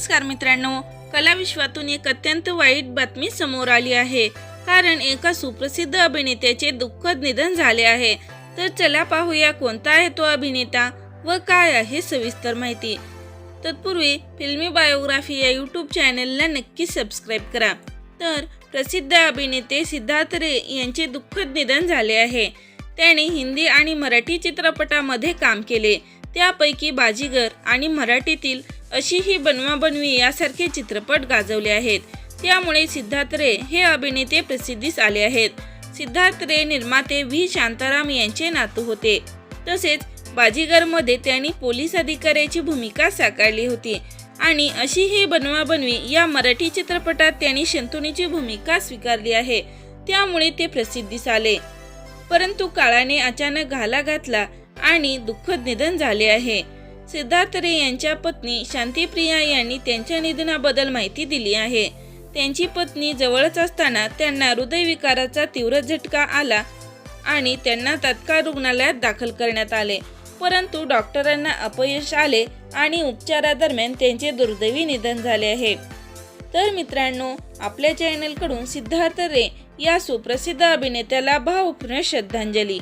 नमस्कार मित्रांनो कला विश्वातून एक अत्यंत वाईट बातमी समोर आली आहे. कारण एका सुप्रसिद्ध अभिनेत्याचे दुःखद निधन झाले आहे. तर चला पाहूया कोणता आहे तो अभिनेता व काय आहे सविस्तर माहिती. तत्पूर्वी फिल्मी बायोग्राफी या यूट्यूब चॅनलला नक्की सबस्क्राईब करा. तर प्रसिद्ध अभिनेते सिद्धार्थ रे यांचे दुःखद निधन झाले आहे. त्याने हिंदी आणि मराठी चित्रपटामध्ये काम केले. त्यापैकी बाजीगर आणि मराठीतील अशी ही बनवाबनवी यासारखे चित्रपट गाजवले आहेत. त्यामुळे सिद्धार्थ रे हे अभिनेते प्रसिद्धीस आले आहेत. सिद्धार्थ रे निर्माते व्ही. शांताराम यांचे नातू होते. तसेच बाजीगरमध्ये त्यांनी पोलीस अधिकाऱ्याची भूमिका साकारली होती. आणि अशी ही बनवाबनवी या मराठी चित्रपटात त्यांनी शंतनुची भूमिका स्वीकारली आहे. त्यामुळे ते प्रसिद्धीस आले. परंतु काळाने अचानक घाला घातला आणि दुःखद निधन झाले आहे. सिद्धार्थ रे यांच्या पत्नी शांतीप्रिया यांनी त्यांच्या निधनाबद्दल माहिती दिली आहे. त्यांची पत्नी जवळच असताना त्यांना हृदयविकाराचा तीव्र झटका आला आणि त्यांना तत्काळ रुग्णालयात दाखल करण्यात आले. परंतु डॉक्टरांना अपयश आले आणि उपचारादरम्यान त्यांचे दुर्दैवी निधन झाले आहे. तर मित्रांनो आपल्या चॅनलकडून सिद्धार्थ रे या सुप्रसिद्ध अभिनेत्याला भावपूर्ण श्रद्धांजली.